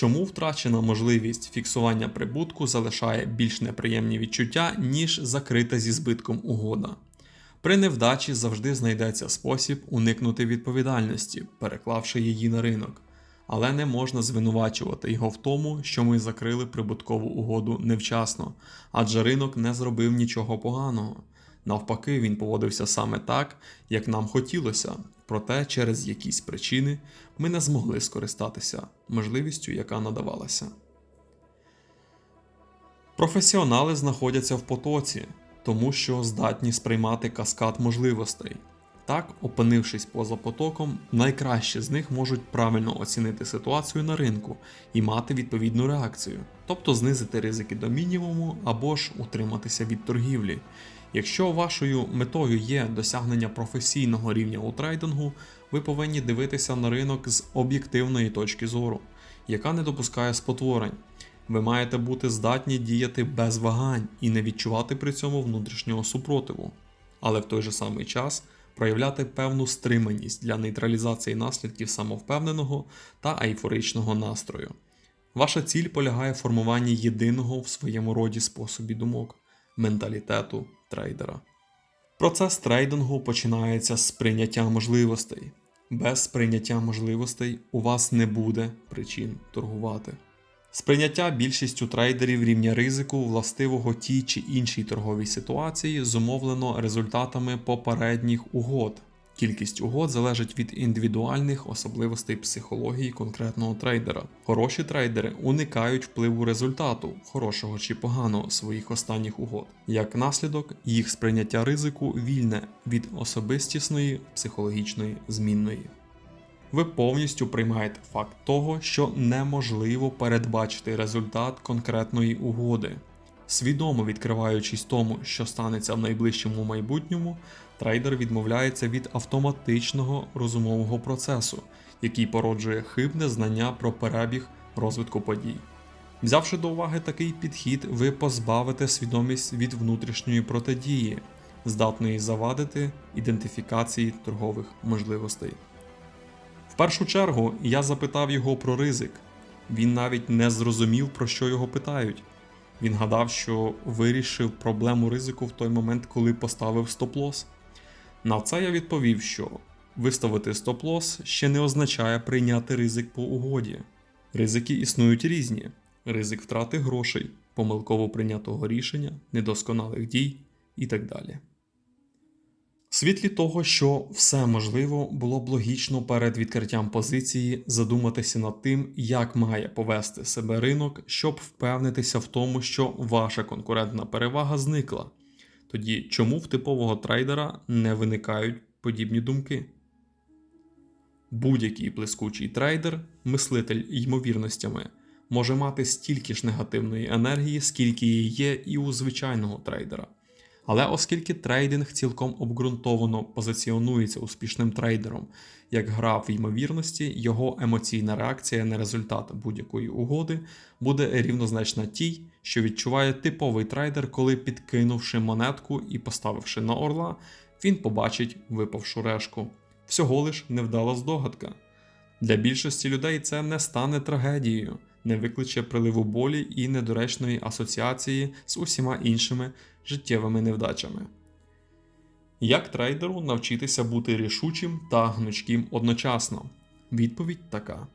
Чому втрачена можливість фіксування прибутку залишає більш неприємні відчуття, ніж закрита зі збитком угода? При невдачі завжди знайдеться спосіб уникнути відповідальності, переклавши її на ринок. Але не можна звинувачувати його в тому, що ми закрили прибуткову угоду невчасно, адже ринок не зробив нічого поганого. Навпаки, він поводився саме так, як нам хотілося, проте через якісь причини ми не змогли скористатися можливістю, яка надавалася. Професіонали знаходяться в потоці, тому що здатні сприймати каскад можливостей. Так, опинившись поза потоком, найкраще з них можуть правильно оцінити ситуацію на ринку і мати відповідну реакцію, тобто знизити ризики до мінімуму або ж утриматися від торгівлі. Якщо вашою метою є досягнення професійного рівня у трейдингу, ви повинні дивитися на ринок з об'єктивної точки зору, яка не допускає спотворень. Ви маєте бути здатні діяти без вагань і не відчувати при цьому внутрішнього супротиву, але в той же самий час проявляти певну стриманість для нейтралізації наслідків самовпевненого та ейфоричного настрою. Ваша ціль полягає в формуванні єдиного в своєму роді способі думок, менталітету трейдера. Процес трейдингу починається з прийняття можливостей. Без сприйняття можливостей у вас не буде причин торгувати. Сприйняття більшістю трейдерів рівня ризику властивого тій чи іншій торговій ситуації зумовлено результатами попередніх угод. Кількість угод залежить від індивідуальних особливостей психології конкретного трейдера. Хороші трейдери уникають впливу результату, хорошого чи поганого своїх останніх угод. Як наслідок, їх сприйняття ризику вільне від особистісної психологічної змінної. Ви повністю приймаєте факт того, що неможливо передбачити результат конкретної угоди. Свідомо відкриваючись тому, що станеться в найближчому майбутньому, трейдер відмовляється від автоматичного розумового процесу, який породжує хибне знання про перебіг розвитку подій. Взявши до уваги такий підхід, ви позбавите свідомість від внутрішньої протидії, здатної завадити ідентифікації торгових можливостей. В першу чергу я запитав його про ризик. Він навіть не зрозумів, про що його питають. Він гадав, що вирішив проблему ризику в той момент, коли поставив стоп-лос. На це я відповів, що виставити стоп-лос ще не означає прийняти ризик по угоді. Ризики існують різні: ризик втрати грошей, помилково прийнятого рішення, недосконалих дій і так далі. Світлі того, що все можливо, було б логічно перед відкриттям позиції задуматися над тим, як має повести себе ринок, щоб впевнитися в тому, що ваша конкурентна перевага зникла. Тоді чому в типового трейдера не виникають подібні думки? Будь-який блискучий трейдер, мислитель ймовірностями, може мати стільки ж негативної енергії, скільки її є і у звичайного трейдера. Але оскільки трейдинг цілком обґрунтовано позиціонується успішним трейдером як гра в ймовірності, його емоційна реакція на результат будь-якої угоди буде рівнозначна тій, що відчуває типовий трейдер, коли підкинувши монетку і поставивши на орла, він побачить випавшу решку. Всього лиш невдала здогадка. Для більшості людей це не стане трагедією, не викличе приливу болі і недоречної асоціації з усіма іншими життєвими невдачами. Як трейдеру навчитися бути рішучим та гнучким одночасно? Відповідь така: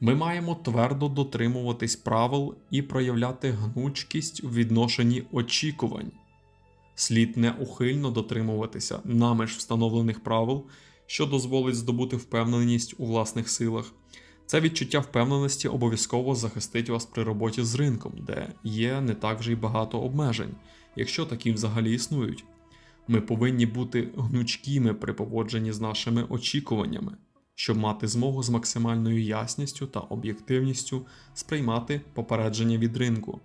ми маємо твердо дотримуватись правил і проявляти гнучкість у відношенні очікувань. Слід неухильно дотримуватися нами ж встановлених правил, що дозволить здобути впевненість у власних силах. Це відчуття впевненості обов'язково захистить вас при роботі з ринком, де є не так вже й багато обмежень, якщо такі взагалі існують. Ми повинні бути гнучкими при поводженні з нашими очікуваннями, щоб мати змогу з максимальною ясністю та об'єктивністю сприймати попередження від ринку.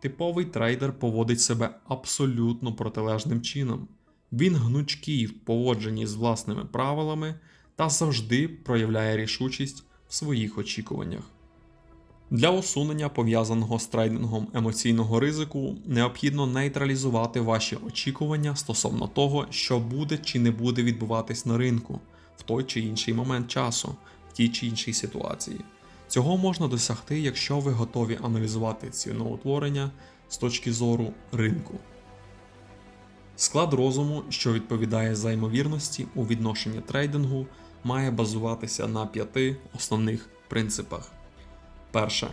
Типовий трейдер поводить себе абсолютно протилежним чином. Він гнучкий в поводженні з власними правилами та завжди проявляє рішучість в своїх очікуваннях. Для усунення пов'язаного з трейдингом емоційного ризику необхідно нейтралізувати ваші очікування стосовно того, що буде чи не буде відбуватись на ринку в той чи інший момент часу, в тій чи іншій ситуації. Цього можна досягти, якщо ви готові аналізувати ціноутворення з точки зору ринку. Склад розуму, що відповідає за ймовірності у відношенні трейдингу, має базуватися на п'яти основних принципах. Перше.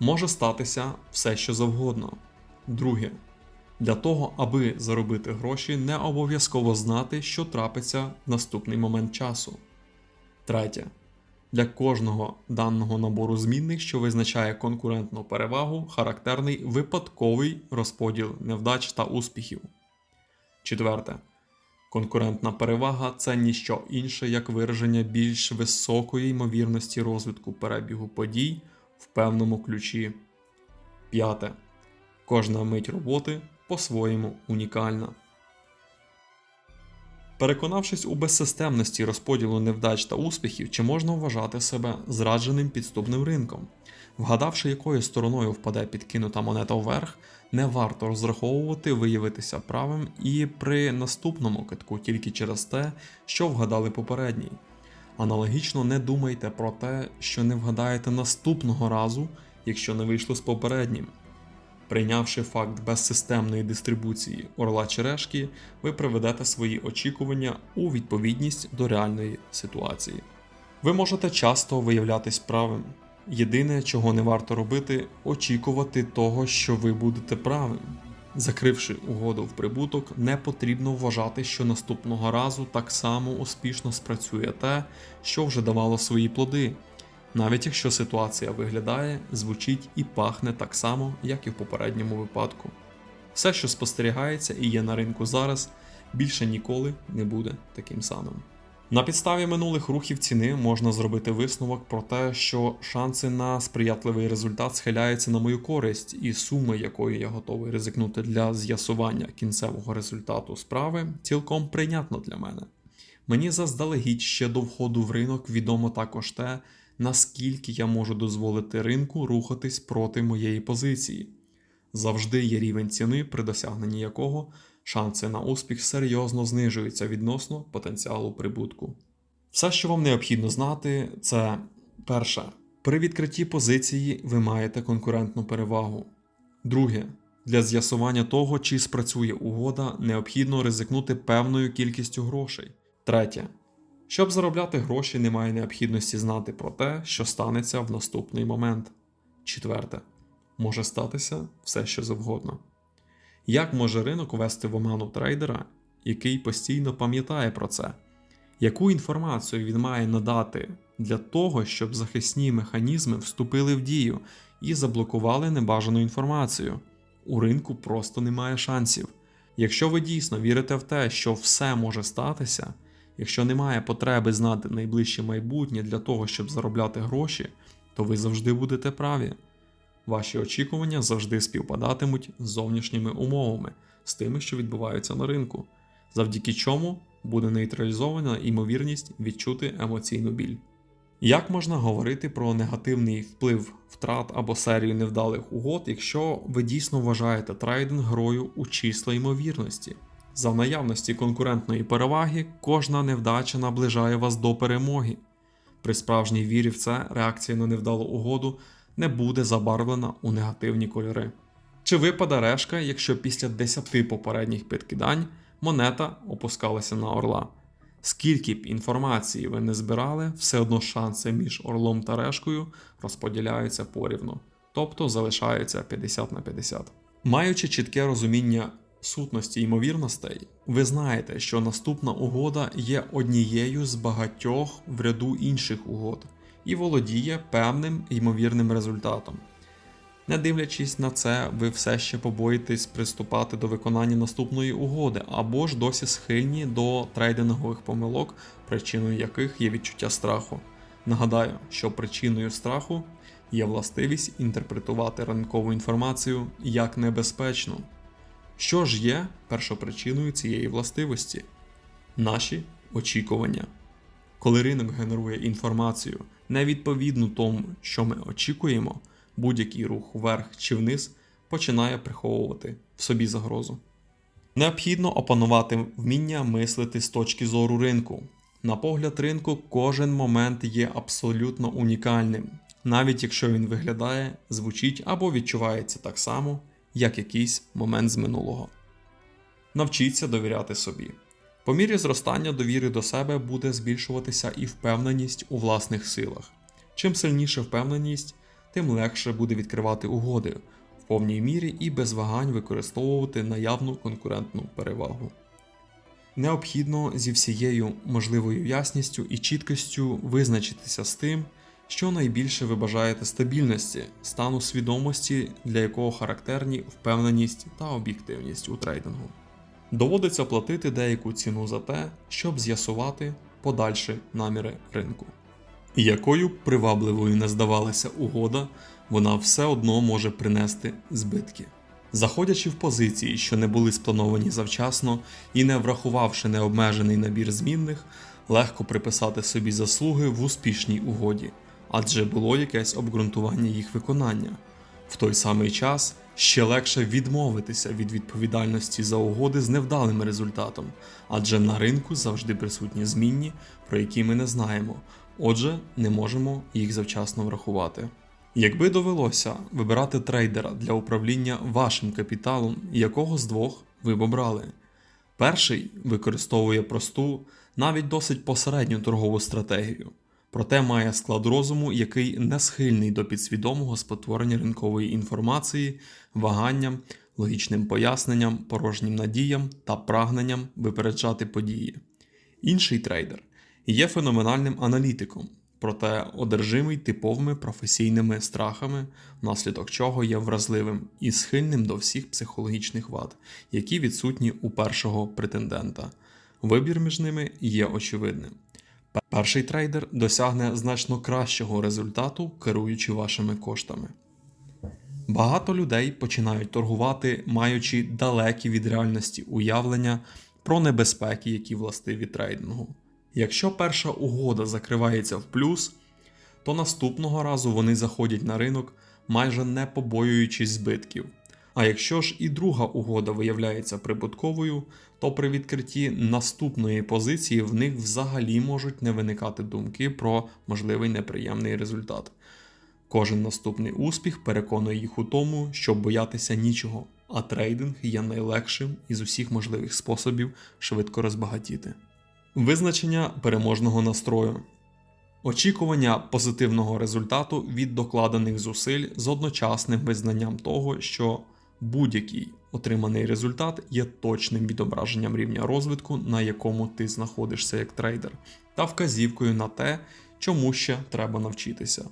Може статися все, що завгодно. Друге. Для того, аби заробити гроші, не обов'язково знати, що трапиться в наступний момент часу. Третє. Для кожного даного набору змінних, що визначає конкурентну перевагу, характерний випадковий розподіл невдач та успіхів. Четверте. Конкурентна перевага це ніщо інше, як вираження більш високої ймовірності розвитку перебігу подій в певному ключі. П'яте. Кожна мить роботи по-своєму унікальна. Переконавшись у безсистемності розподілу невдач та успіхів, чи можна вважати себе зрадженим підступним ринком? Вгадавши, якою стороною впаде підкинута монета вверх, не варто розраховувати виявитися правим і при наступному китку тільки через те, що вгадали попередній. Аналогічно не думайте про те, що не вгадаєте наступного разу, якщо не вийшло з попереднім. Прийнявши факт безсистемної дистрибуції орла черешки, ви приведете свої очікування у відповідність до реальної ситуації. Ви можете часто виявлятись правим. Єдине, чого не варто робити, очікувати того, що ви будете правим. Закривши угоду в прибуток, не потрібно вважати, що наступного разу так само успішно спрацює те, що вже давало свої плоди, навіть якщо ситуація виглядає, звучить і пахне так само, як і в попередньому випадку. Все, що спостерігається і є на ринку зараз, більше ніколи не буде таким самим. На підставі минулих рухів ціни можна зробити висновок про те, що шанси на сприятливий результат схиляються на мою користь, і суми, якою я готовий ризикнути для з'ясування кінцевого результату справи, цілком прийнятно для мене. Мені заздалегідь ще до входу в ринок відомо також те, наскільки я можу дозволити ринку рухатись проти моєї позиції. Завжди є рівень ціни, при досягненні якого шанси на успіх серйозно знижуються відносно потенціалу прибутку. Все, що вам необхідно знати, це перше. При відкритті позиції ви маєте конкурентну перевагу. Друге. Для з'ясування того, чи спрацює угода, необхідно ризикнути певною кількістю грошей. Третє. Щоб заробляти гроші, немає необхідності знати про те, що станеться в наступний момент. Четверте. Може статися все, що завгодно. Як може ринок ввести в оману трейдера, який постійно пам'ятає про це? Яку інформацію він має надати для того, щоб захисні механізми вступили в дію і заблокували небажану інформацію? У ринку просто немає шансів. Якщо ви дійсно вірите в те, що все може статися, якщо немає потреби знати найближче майбутнє для того, щоб заробляти гроші, то ви завжди будете праві. Ваші очікування завжди співпадатимуть з зовнішніми умовами, з тими, що відбуваються на ринку, завдяки чому буде нейтралізована ймовірність відчути емоційну біль. Як можна говорити про негативний вплив втрат або серію невдалих угод, якщо ви дійсно вважаєте трейдинг грою у числа ймовірності? За наявності конкурентної переваги, кожна невдача наближає вас до перемоги. При справжній вірі в це реакція на невдалу угоду не буде забарвлена у негативні кольори. Чи випаде решка, якщо після 10 попередніх підкидань монета опускалася на орла? Скільки б інформації ви не збирали, все одно шанси між орлом та решкою розподіляються порівну, тобто залишаються 50 на 50. Маючи чітке розуміння сутності ймовірностей, ви знаєте, що наступна угода є однією з багатьох в ряду інших угод і володіє певним ймовірним результатом. Не дивлячись на це, ви все ще побоїтесь приступати до виконання наступної угоди, або ж досі схильні до трейдингових помилок, причиною яких є відчуття страху. Нагадаю, що причиною страху є властивість інтерпретувати ринкову інформацію як небезпечну. Що ж є першопричиною цієї властивості? Наші очікування. Коли ринок генерує інформацію невідповідну тому, що ми очікуємо, будь-який рух вверх чи вниз починає приховувати в собі загрозу. Необхідно опанувати вміння мислити з точки зору ринку. На погляд ринку, кожен момент є абсолютно унікальним. навіть якщо він виглядає, звучить або відчувається так само, як якийсь момент з минулого. Навчіться довіряти собі. По мірі зростання довіри до себе буде збільшуватися і впевненість у власних силах. Чим сильніша впевненість, тим легше буде відкривати угоди в повній мірі і без вагань використовувати наявну конкурентну перевагу. Необхідно зі всією можливою ясністю і чіткістю визначитися з тим, що найбільше ви бажаєте стабільності, стану свідомості, для якого характерні впевненість та об'єктивність у трейдингу. Доводиться платити деяку ціну за те, щоб з'ясувати подальші наміри ринку. І якою привабливою не здавалася угода, вона все одно може принести збитки. Заходячи в позиції, що не були сплановані завчасно і не врахувавши необмежений набір змінних, легко приписати собі заслуги в успішній угоді, адже було якесь обґрунтування їх виконання. В той самий час ще легше відмовитися від відповідальності за угоди з невдалим результатом, адже на ринку завжди присутні змінні, про які ми не знаємо, отже, не можемо їх завчасно врахувати. Якби довелося вибирати трейдера для управління вашим капіталом, якого з двох ви б обрали? Перший використовує просту, навіть досить посередню торгову стратегію, проте має склад розуму, який не схильний до підсвідомого спотворення ринкової інформації, ваганням, логічним поясненням, порожнім надіям та прагненням випереджати події. Інший трейдер є феноменальним аналітиком, проте одержимий типовими професійними страхами, внаслідок чого є вразливим і схильним до всіх психологічних вад, які відсутні у першого претендента. Вибір між ними є очевидним. Перший трейдер досягне значно кращого результату, керуючи вашими коштами. Багато людей починають торгувати, маючи далекі від реальності уявлення про небезпеки, які властиві трейдингу. Якщо перша угода закривається в плюс, то наступного разу вони заходять на ринок, майже не побоюючись збитків. А якщо ж і друга угода виявляється прибутковою, то при відкритті наступної позиції в них взагалі можуть не виникати думки про можливий неприємний результат. Кожен наступний успіх переконує їх у тому, що боятися нічого, а трейдинг є найлегшим із усіх можливих способів швидко розбагатіти. Визначення переможного настрою. Очікування позитивного результату від докладених зусиль з одночасним визнанням того, що будь-який отриманий результат є точним відображенням рівня розвитку, на якому ти знаходишся як трейдер, та вказівкою на те, чому ще треба навчитися.